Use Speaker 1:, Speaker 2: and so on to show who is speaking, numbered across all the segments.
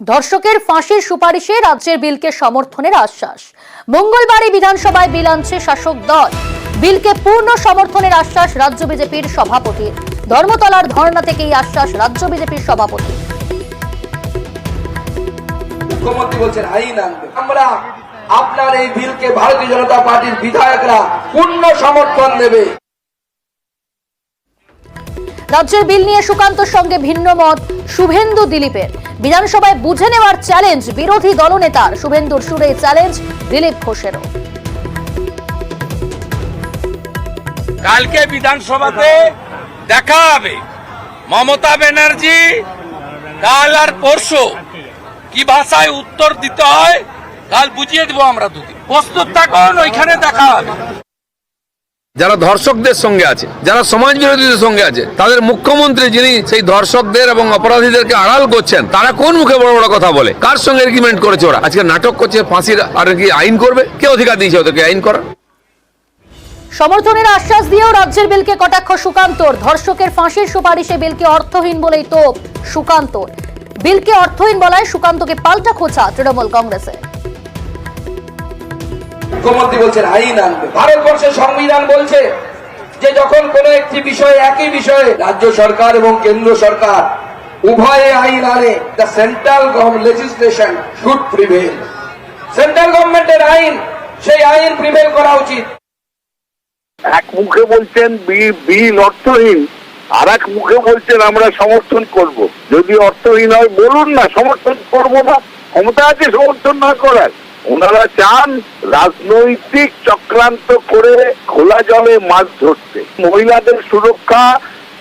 Speaker 1: ধর্ষকের ফাঁসির সুপারিশে রাজ্যের বিলকে সমর্থনের আশ্বাস। মঙ্গলবারই বিধানসভায় বিল আনছে শাসক দল। বিলকে পূর্ণ সমর্থনের আশ্বাস রাজ্য বিজেপির সভাপতির ধর্মতলার ধর্ণা থেকেই আশ্বাস রাজ্য বিজেপির সভাপতি।
Speaker 2: মুখ্যমন্ত্রী বলছেন আইন আনবে। আমরা আপনার এই বিলকে ভারতীয় জনতা পার্টির বিধায়করা পূর্ণ সমর্থন দেবে।
Speaker 1: রাজ্যের বিল নিয়ে সুকান্তর সঙ্গে ভিন্ন মত শুভেন্দু দিলীপের। বিধানসভায় বুঝে নেওয়ার চ্যালেঞ্জ বিরোধী দলনেতার। শুভেন্দুর সুরে চ্যালেঞ্জ দিলীপ ঘোষেরও।
Speaker 3: কালকে বিধানসভাতে দেখা হবে মমতা ব্যানার্জি, কাল আর পরশু। কি ভাষায় উত্তর দিতে হয়, কাল বুঝিয়ে দেবো আমরা দুদিন। প্রস্তুত থাকুন, ওইখানে দেখা হবে।
Speaker 4: যারা ধর্ষকদের সঙ্গে আছে, যারা সমাজ বিরোধীদের সঙ্গে আছে, তাদের মুখ্যমন্ত্রী যিনি সেই ধর্ষকদের এবং অপরাধীদেরকে আড়াল করছেন, তারা কোন মুখে বড় বড় কথা বলে? কার সঙ্গে এগ্রিমেন্ট করেছে ওরা? আজকে নাটক করছে, ফাঁসির আর কি আইন করবে? কে অধিকার দিয়েছে ওদেরকে আইন করা
Speaker 1: সমর্থনের আশ্বাস দিয়েও রাজ্যের বিলকে কটাক্ষ সুকান্তর। ধর্ষকের ফাঁসির সুপারিশে বিলকে অর্থহীন বলেই তো সুকান্তর। বিলকে অর্থহীন বলায় সুকান্তকে পাল্টা খোঁচা তৃণমূল কংগ্রেসে
Speaker 2: মুখ্যমন্ত্রী বলছেন, আইন আনবে। ভারতবর্ষের সংবিধান বলছে যে যখন কোন একটি বিষয়ে, একই বিষয়ে রাজ্য সরকার এবং কেন্দ্র সরকার উভয়ে আইন আনে, the central legislation should prevail central গভর্নমেন্টের আইন, সেই আইন প্রিভেল করা উচিত।
Speaker 5: এক মুখে বলছেন বিল অর্থহীন আর এক মুখে বলছেন আমরা সমর্থন করব। যদি অর্থহীন হয়, বলুন না, সমর্থন করব না। ক্ষমতা আছে, সমর্থন না করার। ওনারা চান রাজনৈতিক চক্রান্ত করে খোলা জলে মাছ ধরতে। মহিলাদের সুরক্ষা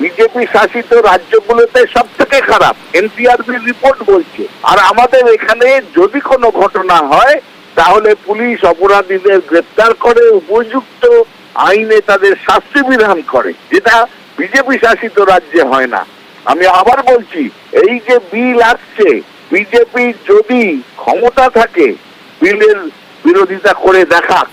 Speaker 5: বিজেপি শাসিত রাজ্যগুলোতে সব থেকে খারাপ এনটিআরবি রিপোর্ট বলছে। আর আমাদের এখানে যদি কোনো ঘটনা হয়, তাহলে পুলিশ অপরাধীদের গ্রেপ্তার করে উপযুক্ত আইনে তাদের শাস্তি বিধান করে, যেটা বিজেপি শাসিত রাজ্যে হয় না। আমি আবার বলছি, এই যে বিল আসছে, বিজেপি যদি ক্ষমতা থাকে বিলের বিরোধিতা করে দেখাক।